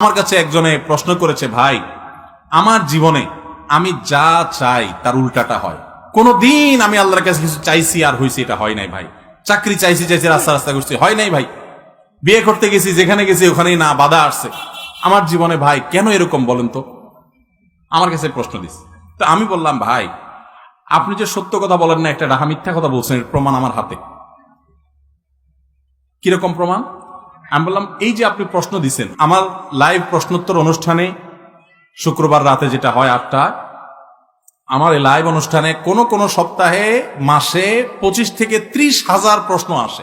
আমার কাছে একজনে প্রশ্ন করেছে, ভাই, আমার জীবনে আমি যা চাই তার উল্টাটা হয়। কোনদিন আমি আল্লাহর কাছে কিছু চাইছি আর হয়েছি এটা হয় নাই ভাই। চাকরি চাইছি চাইছি, রাস্তা রাস্তা করছি, হয় নাই ভাই। বিয়ে করতে গেছি, যেখানে গেছি, ওখানেই না, বাধা আসছে। আমার জীবনে ভাই, কেন এরকম বলেন তো? আমার কাছে প্রশ্ন দিস তো আমি বললাম, ভাই, আপনি যে সত্য কথা বলেন না, একটা রাহা মিথ্যা কথা বলছেন প্রমাণ আমার হাতে। কীরকম প্রমাণ? আমি বললাম, এই যে আপনি প্রশ্ন দিছেন, আমার লাইভ প্রশ্নোত্তর অনুষ্ঠানে শুক্রবার রাতে যেটা হয় আটটা, আমার এই লাইভ অনুষ্ঠানে কোন কোন সপ্তাহে মাসে পঁচিশ থেকে ত্রিশ হাজার প্রশ্ন আসে।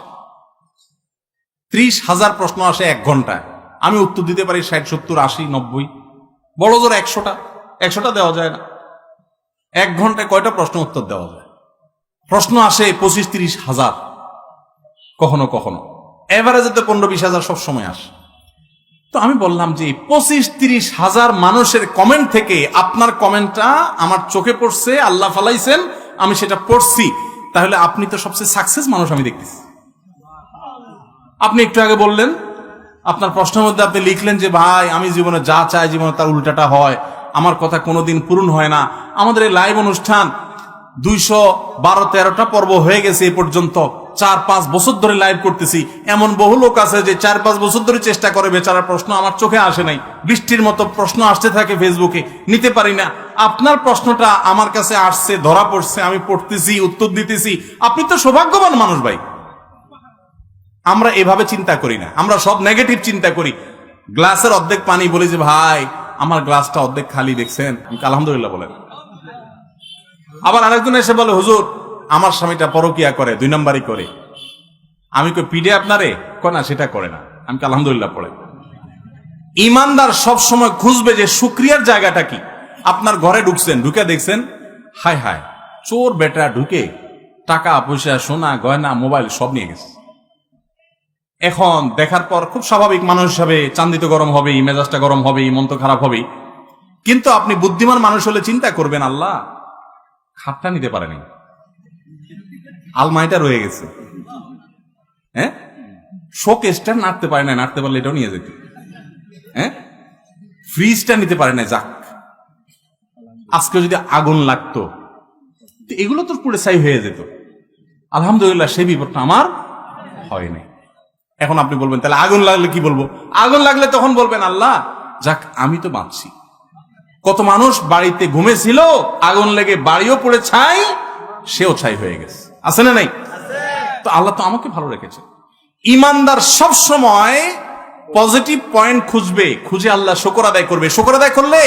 ত্রিশ হাজার প্রশ্ন আসে এক ঘন্টায়। আমি উত্তর দিতে পারি ষাট, সত্তর, আশি, নব্বই। বড় জোর একশোটা। একশোটা দেওয়া যায় না। এক ঘন্টায় কয়টা প্রশ্ন উত্তর দেওয়া যায়? প্রশ্ন আসে পঁচিশ, তিরিশ হাজার। কখনো কখনো। এভারেজে তো পনেরো বিশ হাজার সবসময় আসে। তো আমি বললাম যে পঁচিশ তিরিশ হাজার মানুষের কমেন্ট থেকে আপনার কমেন্টটা আমার চোখে পড়ছে, আল্লাহ ফালাইছেন, আমি সেটা পড়ছি। তাহলে আপনি তো সবচেয়ে সাকসেস মানুষ আমি দেখতেছি। আপনি একটু আগে বললেন, আপনার প্রশ্নের মধ্যে আপনি লিখলেন যে, ভাই, আমি জীবনে যা চাই, জীবনে তার উল্টাটা হয়। আমার কথা কোনোদিন পূরণ হয় না। আমাদের এই লাইভ অনুষ্ঠান দুইশো বারো তেরোটা পর্ব হয়ে গেছে এ পর্যন্ত। চার, পাঁচ বছর ধরে লাইভ করতেছি। এমন বহু লোক আছে যে চার, পাঁচ বছর ধরে চেষ্টা করে, বেচারার প্রশ্ন আমার চোখে আসে নাই। বৃষ্টির মতো প্রশ্ন আসতে থাকে ফেসবুকে নিতে পারি না। আপনার প্রশ্নটা আমার কাছে আসছে, ধরা পড়ছে, আমি পড়তেছি, উত্তর দিতেছি। আপনি তো সৌভাগ্যবান মানুষ ভাই। আমরা এভাবে চিন্তা করি না। আমরা সব নেগেটিভ চিন্তা করি। গ্লাসের অর্ধেক পানি বলি যে, ভাই, আমার গ্লাসটা অর্ধেক খালি দেখছেন? আলহামদুলিল্লাহ, বলেন। আবার আরেকজন এসে বলে, হুজুর, আমার স্বামীটা পরকিয়া করে, দুই নম্বরই করে। আমি কই পিডে আপনারে? কয়, না, সেটা করে না। আমি আলহামদুলিল্লাহ, পড়ে। ইমানদার সব খুঁজবে যে শুক্রিয়ার জায়গাটা কি। আপনার ঘরে ঢুকছেন, ঢুকে দেখছেন, হায় হায়, চোর বেটা ঢুকে টাকা, পয়সা, সোনা, গয়না, মোবাইল সব নিয়ে গেছে। এখন দেখার পর খুব স্বাভাবিক মানুষ হিসাবে চান্দিত গরম হবে মেজাজটা গরম হবে মন তো খারাপ হবে কিন্তু আপনি বুদ্ধিমান মানুষ হলে চিন্তা করবেন, আল্লাহ খাপটা নিতে পারেনি। আলমারিটা রয়ে গেছে। হ্যাঁ? শোকেসটা নাড়তে পারে না নাড়তে পারলে এটাও নিয়ে যেত। হ্যাঁ? ফ্রিজটা নিতে পারে না যাক। আজকে যদি আগুন লাগতো এগুলো তো পুরো ছাই হয়ে যেত। আলহামদুলিল্লাহ, সেই বিপদটা আমার হয়নি এখন আপনি বলবেন, তাহলে আগুন লাগলে কি বলব? আগুন লাগলে তখন বলবেন, আল্লাহ, যাক, আমি তো বাঁচছি। কত মানুষ বাড়িতে ঘুমেছিল, আগুন লেগে বাড়িও পড়ে ছাই, সেও ছাই হয়ে গেছে। আছে না নাই? তো আল্লাহ তো আমাকে ভালো রেখেছে। ইমানদার সব সময় পজিটিভ পয়েন্ট খুঁজবে, খুঁজে আল্লাহ শকর আদায় করবে। শকর আদায় করলে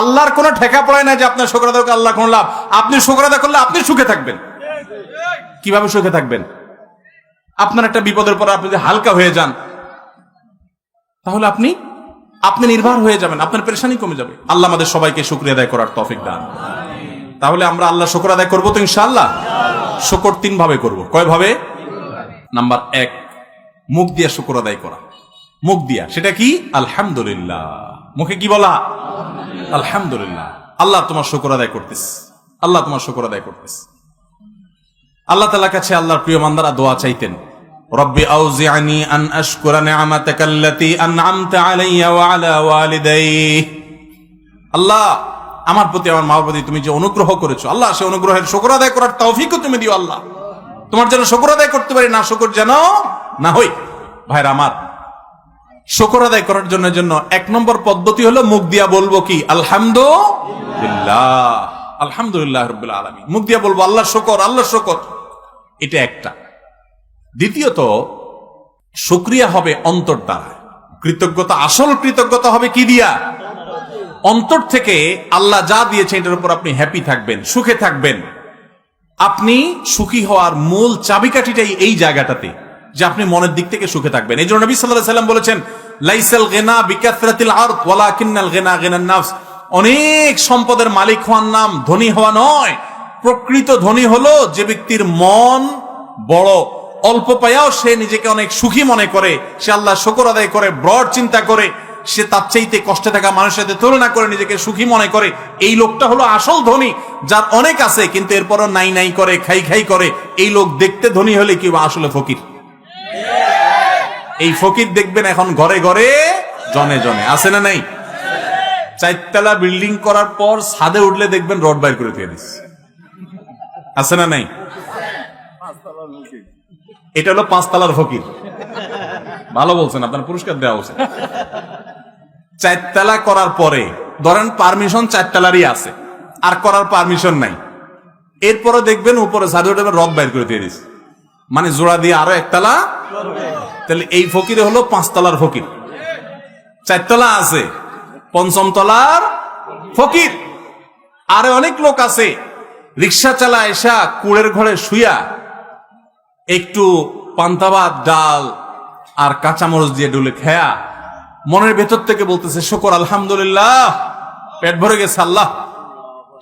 আল্লাহর কোনো ঠেকা পড়ে না যে আপনার শকর আদায় আল্লাহ কোনো লাভ। আপনি শকর আদায় করলে আপনি সুখে থাকবেন। কীভাবে সুখে থাকবেন? আপনার একটা বিপদের পর আপনি যদি হালকা হয়ে যান, তাহলে আপনি আপনি নির্ভর হয়ে যাবেন, আপনার পেরেশানি কমে যাবে। আল্লাহ আমাদের সবাইকে শুক্রিয়া আদায় করার তফিক দান। তাহলে আমরা আল্লাহ শুক্র আদায় করব তো ইনশাআল্লাহ? শুকর তিন ভাবে করব। কয় ভাবে? নাম্বার এক, মুখ দিয়া শুক্র আদায় করা। মুখ দিয়া, সেটা কি? আলহামদুলিল্লাহ। মুখে কি বলা? আলহামদুলিল্লাহ। আল্লাহ তোমার শুক্র আদায় করতেস আল্লাহ তোমার শুক্র আদায় করতেস আল্লাহ তালা কাছে আল্লাহর প্রিয় মান্দারা দোয়া চাইতেন। রব্বি আউজিআনি আন আশকুরা নিআমাতাকা আল্লাতী আনআমতা আলাইয়া ওয়া আলা ওয়ালিদাই। আল্লাহ, আমার প্রতি আমার মা প্রতি তুমি যে অনুগ্রহ করেছ, আল্লাহ সে অনুগ্রহের শুকর আদায় করার তৌফিকও তুমি দিও আল্লাহ। তোমার যেন শুকর আদায় করতে পারি, না শুকর যেন না হই। ভাইরা আমার, শুকর আদায় করার জন্য জন্য এক নম্বর পদ্ধতি হলো মুখ দিয়া বলব কি? আলহামদুলিল্লাহ। আলহামদুলিল্লাহ রব্বুল আলমী মুখ দিয়া বলব আল্লাহ শকর আল্লাহ শকর। এটা একটা। দ্বিতীয়ত শুক্রিয়া হবে অন্তর দ্বারা। কৃতজ্ঞতা, আসল কৃতজ্ঞতা হবে কি দিয়া? অন্তর থেকে আল্লাহ যা দিয়েছে, এটার উপর আপনি হ্যাপি থাকবেন, সুখে থাকবেন। আপনি সুখী হওয়ার মূল চাবিকাঠিটাই এই জায়গাটাতে, যে আপনি মনের দিক থেকে সুখে থাকবেন। এই জন্য নবী সাল্লাম বলেছেন, লাইসাল গেনা বিকাসরাতিল কিন্নাল গেনা গেনান নাফস। অনেক সম্পদের মালিক হওয়ার নাম ধনী হওয়া নয়, প্রকৃত ধনী হলো যে ব্যক্তির মন বড় অল্প পায়াও সে নিজেকে অনেক সুখী মনে করে, সে আল্লাহ শকর আদায় করে, ব্রড চিন্তা করে, সে তার চাইতে কষ্টে থাকা মানুষের সাথে তুলনা করে নিজেকে সুখী মনে করে। এই লোকটা হলো আসল ধনী, যার অনেক আছে, কিন্তু এরপরও নাই নাই করে, খাই খাই করে। এই লোক দেখতে ধনী হলে কি আসলে ফকির? এই ফকির দেখবেন এখন ঘরে ঘরে, জনে জনে। আছে না নাই? চারতলা বিল্ডিং করার পর ছাদে উঠলে দেখবেন রড বাইর করে দিয়ে দিচ্ছে। আছে না নাই? এটা হলো পাঁচতলার ফকির। ভালো বলছেন, আপনার পুরস্কার দেওয়া উচিত। চারতলা করার পরে, ধরেন পারমিশন চারতলারই আছে, আর করার পারমিশন নাই। এরপরে দেখবেন উপরে ছাদে উঠে বাইর করে দিয়ে দিচ্ছে মানে জোড়া দিয়ে আরও একতলা। তাহলে এই ফকির হলো পাঁচতলার ফকির। চারতলা আছে পঞ্চম তলার ফকির। আরে অনেক লোক আছে, রিক্সা চালা এসা, কুড়ের ঘরে শুয়া একটু পান্তাবাদ, ডাল আর কাঁচামরিচ দিয়ে ডুলে খেয়া মনের ভেতর থেকে বলতেছে, শকর, আলহামদুলিল্লাহ। পেট ভরে গেছে আল্লাহ।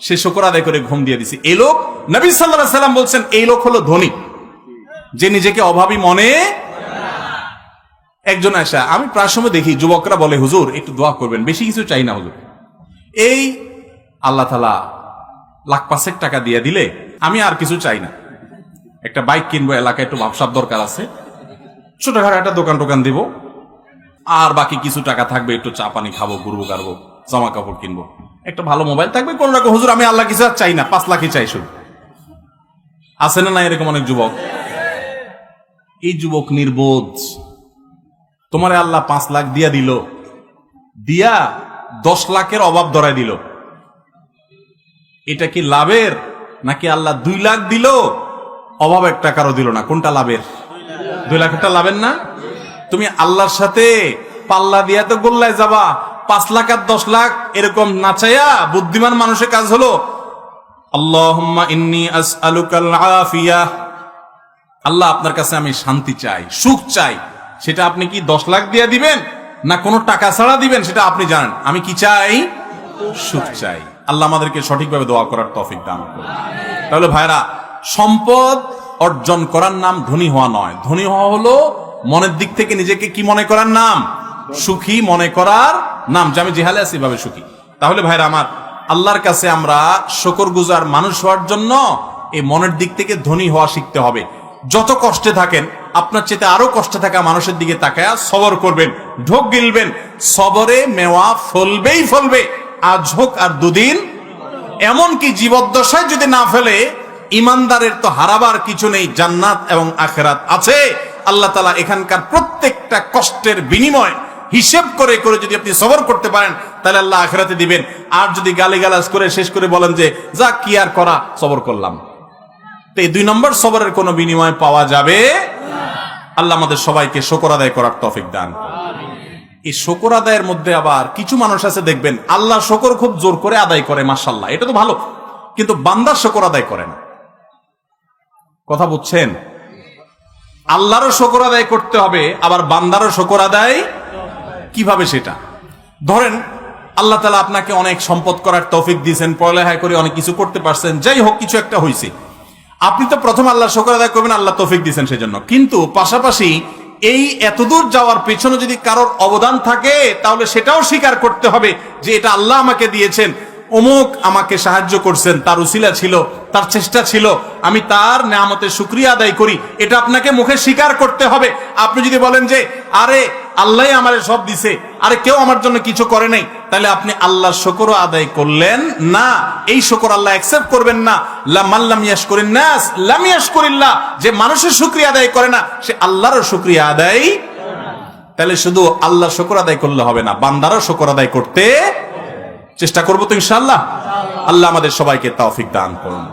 সে শকর আদায় করে ঘুম দিয়ে দিছে। এই লোক, নবী সাল্লাহ সাল্লাম বলছেন, এই লোক হলো ধনী। যে নিজেকে অভাবী মনে একজন আসা। আমি প্রায় সময় দেখি যুবকরা বলে, হুজুর, একটু দোয়া করবেন, বেশি কিছু চাই না হুজুর। এই আল্লাহ তালা লাখ পাঁচেক টাকা দিয়ে দিলে আমি আর কিছু চাই না। একটা বাইক কিনবো, এলাকায় একটু ভাবসাব দরকার আছে। ছোটখাটো একটা দোকান টোকান দিব। আর বাকি কিছু টাকা থাকবে, একটু চা পানি খাব, ঘুরবো, কারবো, জামা কাপড় কিনবো। একটা ভালো মোবাইল থাকবে। কোন রকম, হুজুর, আমি আল্লাহ কিছু আর চাই না, পাঁচ লাখই চাই শুধু। আছে না না এরকম অনেক যুবক? এই যুবক নির্বোধ। তোমারে আল্লাহ পাঁচ লাখ দিয়া দিল। দিয়া দশ লাখের অভাব ধরাই দিল। এটা কি লাভের, নাকি আল্লাহ দুই লাখ দিল? অভাব এক টাকারও দিল না, কোনটা লাভের? দুই লাখটা লাভের না? তুমি আল্লাহর সাথে পাল্লা দিয়া তো গোল্লায় যাবা, পাঁচ লাখ আর দশ লাখ এরকম নাচাইয়া বুদ্ধিমান মানুষের কাজ হলো আল্লাহ আপনার কাছে আমি শান্তি চাই, সুখ চাই। সেটা আপনি কি দশ লাখ দিয়ে দিবেন, না কোনো টাকা ছাড়া দিবেন, সেটা আপনি জানেন। আমি কি চাই? সুখ চাই। আল্লাহ আমাদেরকে সঠিকভাবে দোয়া করার তফিক দান তাহলে ভাইরা সম্পদ অর্জন করার নাম ধনী হওয়া নয়। ধনী হওয়া হলো মনের দিক থেকে নিজেকে কি মনে করার নাম? সুখী মনে করার নাম। যে আমি জেহালে আছি এভাবে সুখী। তাহলে ভাইরা আমার, আল্লাহর কাছে আমরা শকর গুজার মানুষ হওয়ার জন্য এই মনের দিক থেকে ধনী হওয়া শিখতে হবে। যত কষ্টে থাকেন, আপনার চেতে আরও কষ্টে থাকা মানুষের দিকে তাকায়া সবর করবেন, ঢোক গিলবেন, সবরে মেওয়া ফলবেই ফলবে। আজ হোক আর দুদিন, এমনকি জীবদ্দশায় যদি না ফেলে ইমানদারের তো হারাবার কিছু নেই জান্নাত এবং আখেরাত আছে। আল্লাহ তালা এখানকার প্রত্যেকটা কষ্টের বিনিময় হিসেব করে করে যদি আপনি সবর করতে পারেন তাহলে আল্লাহ আখেরাতে দিবেন। আর যদি গালিগালাজ করে শেষ করে বলেন যে যা কি আর করা? সবর করলাম। তো এই দুই নম্বর সবরের কোনো বিনিময় পাওয়া যাবে আল্লাহ আমাদের সবাইকে শকর আদায় করার তফিক দান এই শকর আদায়ের মধ্যে আবার কিছু মানুষ আছে দেখবেন আল্লাহ শকর খুব জোর করে আদায় করে মাসাল্লাহ এটা তো ভালো। কিন্তু বান্দার শকর আদায় করে না। কথা বুঝছেন? আল্লাহরও শকর আদায় করতে হবে, আবার বান্দারও শকর আদায় কীভাবে সেটা? ধরেন, আল্লাহ তালা আপনাকে অনেক সম্পদ করার তৌফিক দিয়েছেন পড়ালেখায় করে অনেক কিছু করতে পারছেন, যাই হোক, কিছু একটা হয়েছে আপনি তো প্রথম আল্লাহ শকর আদায় করবেন, আল্লাহ তৌফিক দিয়েছেন সেজন্য। কিন্তু পাশাপাশি এই এতদূর যাওয়ার পেছনে যদি কারোর অবদান থাকে, তাহলে সেটাও স্বীকার করতে হবে যে এটা আল্লাহ আমাকে দিয়েছেন। অমুক আমাকে সাহায্য করছেন, তার উসিলা ছিল, তার চেষ্টা ছিল, আমি তার নামতের সুক্রিয়া আদায় করি। এটা আপনাকে মুখে স্বীকার করতে হবে। আপনি যদি বলেন যে, আরে, আল্লাহ আমার সব দিছে, আরে কেউ আমার জন্য কিছু করে নাই, তাহলে আপনি আল্লাহর শকরও আদায় করলেন না। এই শকর আল্লাহ অ্যাকসেপ্ট করবেন না। লামাল্লাম ইয়াস করেন নাস, লাম ইয়াস করিল্লাহ যে মানুষের শুক্রিয়া আদায় করে না, সে আল্লাহরও শুক্রিয়া আদায় তাহলে শুধু আল্লাহ শকর আদায় করলে হবে না, বান্দারও শকর আদায় করতে চেষ্টা করব তো ইনশাল্লাহ আল্লাহ আমাদের সবাইকে তাওফিক দান করুন।